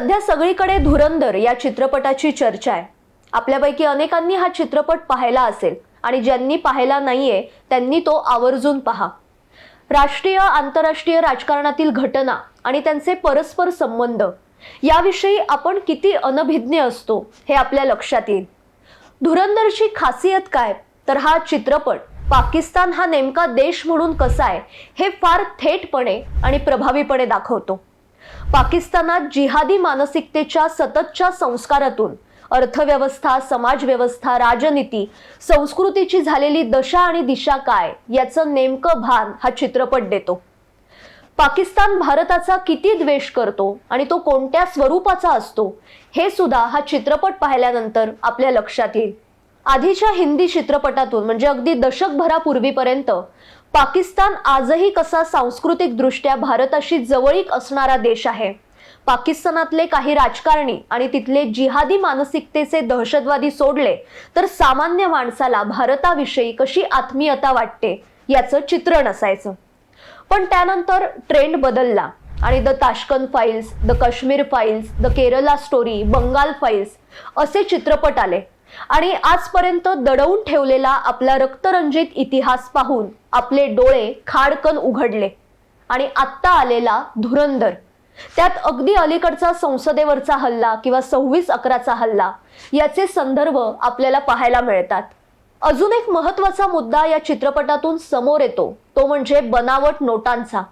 सध्या सगळीकडे धुरंधर या चित्रपटाची चर्चा आहे. आपल्यापैकी अनेकांनी हा चित्रपट पाहायला असेल आणि ज्यांनी पाहायला नाहीये त्यांनी तो आवर्जून पहा. राष्ट्रीय आंतरराष्ट्रीय राजकारणातील घटना आणि त्यांचे परस्पर संबंध याविषयी आपण किती अनभिज्ञ असतो हे आपल्या लक्षात येईल. धुरंधरची खासियत काय? तर हा चित्रपट पाकिस्तान हा नेमका देश म्हणून कसा आहे हे फार थेटपणे आणि प्रभावीपणे दाखवतो. पाकिस्तानात जिहादी मानसिकतेच्या सततच्या संस्कारातून अर्थव्यवस्था समाजव्यवस्था राजनीती संस्कृतीची झालेली दशा आणि दिशा काय याचं नेमकं भान हा चित्रपट देतो. पाकिस्तान भारताचा किती द्वेष करतो आणि तो कोणत्या स्वरूपाचा असतो हे सुद्धा हा चित्रपट पाहिल्यानंतर आपल्या लक्षात येईल. आधीच्या हिंदी चित्रपटातून म्हणजे अगदी दशकभरापूर्वीपर्यंत पाकिस्तान आजही कसा सांस्कृतिक दृष्ट्या भारताशी जवळीक असणारा देश आहे? पाकिस्तानातले काही राजकारणी आणि तिथले जिहादी मानसिकतेचे दहशतवादी सोडले तर सामान्य माणसाला भारताविषयी कशी आत्मीयता वाटते याचं चित्रण असायचं. पण त्यानंतर ट्रेंड बदलला आणि the Tashkent files the Kashmir files the Kerala story Bengal files असे चित्रपट आले. आणि आजपर्यंत दडवून ठेवलेला आपला रक्तरंजित इतिहास पाहून आपले डोळे खाडकन उघडले. आणि आत्ता आलेला धुरंधर त्यात अगदी अलीकडचा संसदेवरचा हल्ला किंवा सव्वीस अकराचा हल्ला याचे संदर्भ आपल्याला पाहायला मिळतात. अजून एक महत्त्वाचा मुद्दा या चित्रपटातून समोर येतो तो म्हणजे बनावट नोटांचा.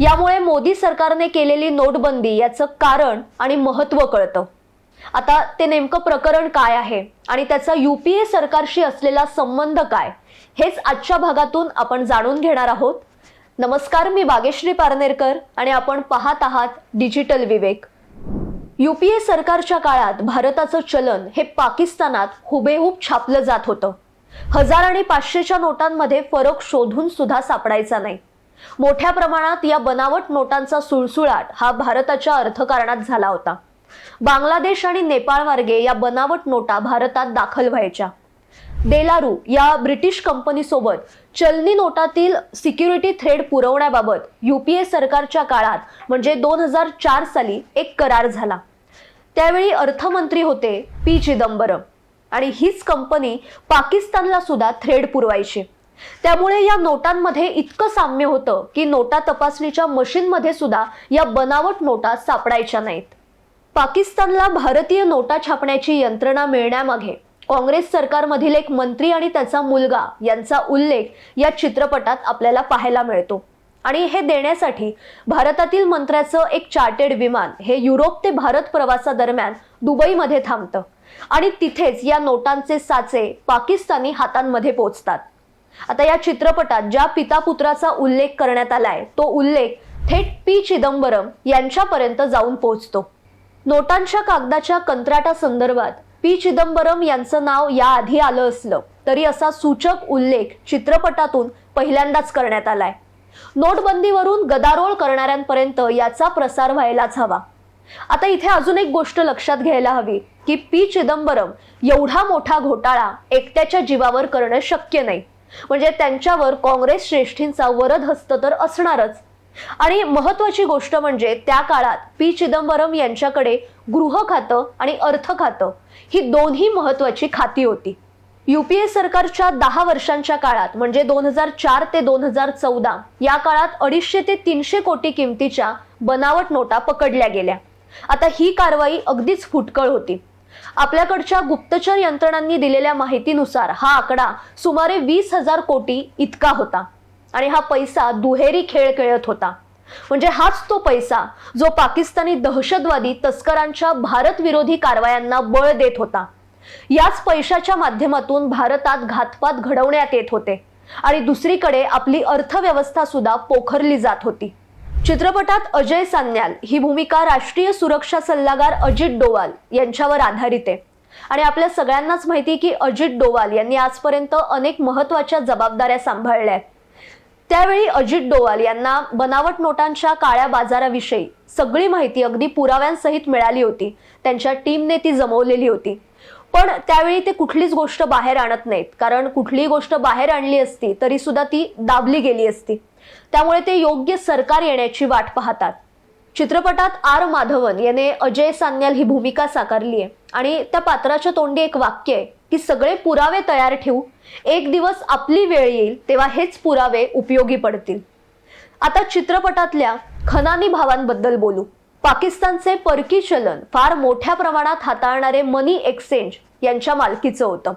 यामुळे मोदी सरकारने केलेली नोटबंदी याचं कारण आणि महत्त्व कळतं. आता ते नेमकं प्रकरण काय आहे आणि त्याचा युपीए सरकारशी असलेला संबंध काय हेच आजच्या भागातून आपण जाणून घेणार आहोत. नमस्कार मी बागेश्री पारनेरकर आणि आपण पाहत आहात डिजिटल विवेक. युपीए सरकारच्या काळात भारताचं चलन हे पाकिस्तानात हुबेहूब छापलं जात होतं. हजार आणि पाचशेच्या नोटांमध्ये फरक शोधून सुद्धा सापडायचा नाही. मोठ्या प्रमाणात या बनावट नोटांचा सुळसुळाट हा भारताच्या अर्थकारणात झाला होता. बांगलादेश आणि नेपाळ मार्गे या बनावट नोटा भारतात दाखल व्हायच्या. डेलारू या ब्रिटिश कंपनीसोबत चलनी नोटातील सिक्युरिटी थ्रेड पुरवण्याबाबत युपीए सरकारच्या काळात म्हणजे दोन हजार चार साली एक करार झाला. त्यावेळी अर्थमंत्री होते पी चिदंबरम. आणि हीच कंपनी पाकिस्तानला सुद्धा थ्रेड पुरवायची. त्यामुळे या नोटांमध्ये इतकं साम्य होतं की नोटा तपासणीच्या मशीनमध्ये सुद्धा या बनावट नोटा सापडायच्या नाहीत. पाकिस्तानला भारतीय नोटा छापण्याची यंत्रणा मिळण्यामागे काँग्रेस सरकारमधील एक मंत्री आणि त्याचा मुलगा यांचा उल्लेख या चित्रपटात आपल्याला पाहायला मिळतो. आणि हे देण्यासाठी भारतातील मंत्र्याचं एक चार्टेड विमान हे युरोप ते भारत प्रवासादरम्यान दुबईमध्ये थांबतं. आणि तिथेच या नोटांचे साचे पाकिस्तानी हातांमध्ये पोचतात. आता या चित्रपटात ज्या पिता पुत्राचा उल्लेख करण्यात आलाय तो उल्लेख थेट पी चिदंबरम यांच्यापर्यंत जाऊन पोहोचतो नोटांच्या कागदाच्या कंत्राटा संदर्भात पी. चिदंबरम यांचं नाव याआधी आलं असलं तरी असा सूचक उल्लेख चित्रपटातून पहिल्यांदाच करण्यात आलाय. नोटबंदीवरून गदारोळ करणाऱ्यांपर्यंत याचा प्रसार व्हायलाच हवा. आता इथे अजून एक गोष्ट लक्षात घ्यायला हवी की पी. चिदंबरम एवढा मोठा घोटाळा एकट्याच्या जीवावर करणं शक्य नाही. म्हणजे त्यांच्यावर काँग्रेस श्रेष्ठींचा वरद हस्त तर असणारच आणि महत्वाची गोष्ट म्हणजे त्या काळात पी चिदंबरम यांच्याकडे गृह खातं आणि अर्थ खातं ही दोन्ही महत्वाची खाती होती. युपीए सरकारच्या दहा वर्षांच्या काळात म्हणजे दोन हजार चार ते दोन हजार चौदा या काळात अडीचशे ते तीनशे कोटी किमतीच्या बनावट नोटा पकडल्या गेल्या. आता ही कारवाई अगदीच फुटकळ होती. आपल्याकडच्या गुप्तचर यंत्रणांनी दिलेल्या माहितीनुसार हा आकडा सुमारे वीस हजार कोटी इतका होता. आणि हा पैसा दुहेरी खेळ खेळत होता. म्हणजे हाच तो पैसा जो पाकिस्तानी दहशतवादी तस्करांच्या भारत विरोधी कारवायांना बळ देत होता. याच पैशाच्या माध्यमातून भारतात घातपात घडवण्यात येत होते आणि दुसरीकडे आपली अर्थव्यवस्था सुद्धा पोखरली जात होती. चित्रपटात अजय सान्याल ही भूमिका राष्ट्रीय सुरक्षा सल्लागार अजित डोवाल यांच्यावर आधारित आहे. आणि आपल्या सगळ्यांनाच माहिती की अजित डोवाल यांनी आजपर्यंत अनेक महत्त्वाच्या जबाबदाऱ्या सांभाळल्या आहेत. त्यावेळी अजित डोवाल यांना बनावट नोटांच्या काळ्या बाजाराविषयी सगळी माहिती अगदी पुराव्यांसहित मिळाली होती. त्यांच्या टीमने ती जमवलेली होती. पण त्यावेळी ते कुठलीच गोष्ट बाहेर आणत नाहीत. कारण कुठलीही गोष्ट बाहेर आणली असती तरी सुद्धा ती दाबली गेली असती. त्यामुळे ते योग्य सरकार येण्याची वाट पाहतात. चित्रपटात आर माधवन याने अजय सान्याल ही भूमिका साकारली आहे आणि त्या पात्राच्या तोंडी एक वाक्य आहे. की सगळे पुरावे तयार ठेवू. एक दिवस आपली वेळ येईल तेव्हा हेच पुरावे उपयोगी पडतील. आता चित्रपटातल्या खनानी भावांबद्दल बोलू. पाकिस्तानचे परकी चलन फार मोठ्या प्रमाणात हाताळणारे मनी एक्सचेंज यांच्या मालकीचं होतं.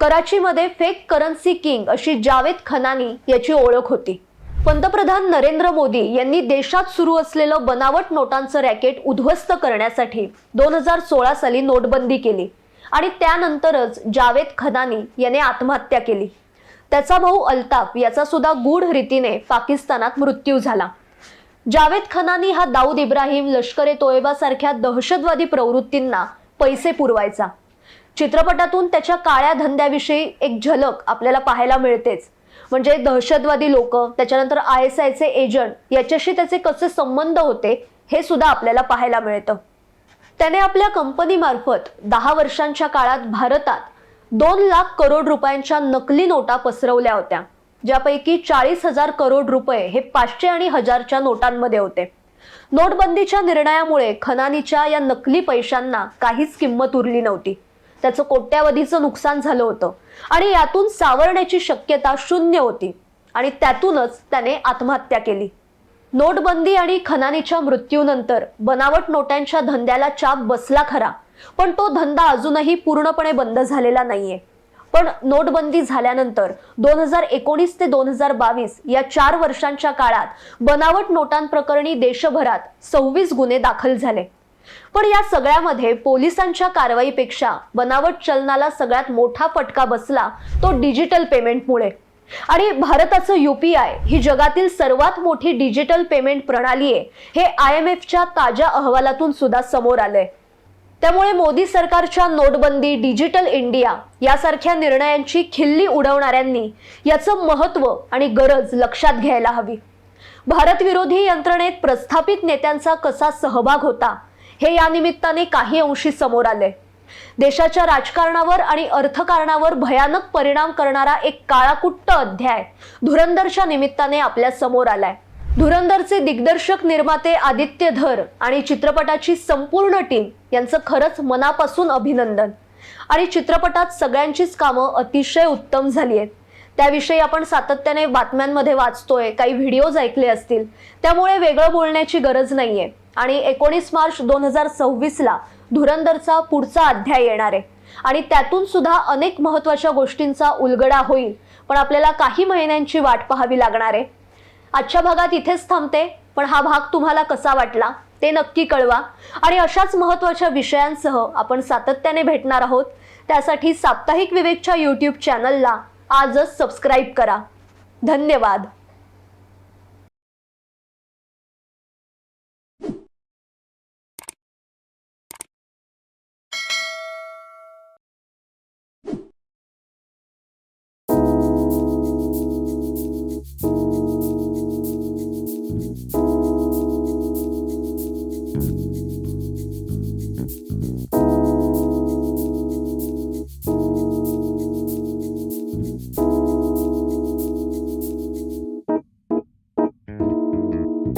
कराचीमध्ये फेक करन्सी किंग अशी जावेद खनानी याची ओळख होती. पंतप्रधान नरेंद्र मोदी यांनी देशात सुरू असलेलं बनावट नोटांचं रॅकेट उद्ध्वस्त करण्यासाठी दोन हजार सोळा साली नोटबंदी केली. आणि त्यानंतरच जावेद खनानी याने आत्महत्या केली. त्याचा भाऊ अल्ताफ याचा सुद्धा गूढ रीतीने पाकिस्तानात मृत्यू झाला. जावेद खनानी हा दाऊद इब्राहिम लष्कर ए तोयबा सारख्या दहशतवादी प्रवृत्तींना पैसे पुरवायचा. चित्रपटातून त्याच्या काळ्या धंद्याविषयी एक झलक आपल्याला पाहायला मिळतेच. म्हणजे दहशतवादी लोक त्याच्यानंतर आय एस आयचे एजंट याच्याशी त्याचे कसे संबंध होते हे सुद्धा आपल्याला पाहायला मिळतं. त्याने आपल्या कंपनीमार्फत दहा वर्षांच्या काळात भारतात दोन लाख करोड रुपयांच्या नकली नोटा पसरवल्या होत्या ज्यापैकी चाळीस हजार करोड रुपये हे पाचशे आणि हजारच्या नोटांमध्ये होते. नोटबंदीच्या निर्णयामुळे खनानीच्या या नकली पैशांना काहीच किंमत उरली नव्हती. त्याचं कोट्यावधीचं नुकसान झालं होतं आणि यातून सावरण्याची शक्यता शून्य होती आणि त्यातूनच त्याने आत्महत्या केली. नोटबंदी आणि खनानीच्या मृत्यूनंतर बनावट नोटांच्या धंद्याला चाप बसला खरा पण तो धंदा अजूनही पूर्णपणे बंद झालेला नाहीये. पण नोटबंदी झाल्यानंतर दोन हजार एकोणीस ते दोन हजार बावीस या चार वर्षांच्या काळात बनावट नोटांप्रकरणी देशभरात सव्वीस गुन्हे दाखल झाले. पण या सगळ्यामध्ये पोलिसांच्या कारवाईपेक्षा बनावट चलनाला सगळ्यात मोठा फटका बसला तो डिजिटल पेमेंटमुळे. आणि भारताचं युपीआय ही जगातील सर्वात मोठी डिजिटल पेमेंट प्रणाली आहे. हे आय एम एफच्या ताज्या अहवालातून सुद्धा समोर आलंय. त्यामुळे मोदी सरकारच्या नोटबंदी डिजिटल इंडिया यासारख्या निर्णयांची खिल्ली उडवणाऱ्यांनी याचं महत्त्व आणि गरज लक्षात घ्यायला हवी. भारत विरोधी यंत्रणेत प्रस्थापित नेत्यांचा कसा सहभाग होता हे या निमित्ताने काही अंशी समोर आले देशाच्या राजकारणावर आणि अर्थकारणावर भयानक परिणाम करणारा एक काळाकुट्ट अध्याय धुरंदरच्या निमित्ताने आपल्यासमोर आलाय. धुरंदरचे दिग्दर्शक निर्माते आदित्य धर आणि चित्रपटाची संपूर्ण टीम यांचं खरंच मनापासून अभिनंदन. आणि चित्रपटात सगळ्यांचीच कामं अतिशय उत्तम झाली आहेत. त्याविषयी आपण सातत्याने बातम्यांमध्ये वाचतोय काही व्हिडिओज ऐकले असतील त्यामुळे वेगळं बोलण्याची गरज नाहीये. आणि एकोणीस मार्च दोन हजार सव्वीसला धुरंदरचा पुढचा अध्याय येणार आहे. आणि त्यातून सुद्धा अनेक महत्त्वाच्या गोष्टींचा उलगडा होईल. पण आपल्याला काही महिन्यांची वाट पाहावी लागणार आहे. आजच्या भागात इथेच थांबते. पण हा भाग तुम्हाला कसा वाटला ते नक्की कळवा. आणि अशाच महत्त्वाच्या विषयांसह आपण सातत्याने भेटणार आहोत. त्यासाठी साप्ताहिक विवेकच्या यूट्यूब चॅनलला आजच सबस्क्राईब करा. धन्यवाद.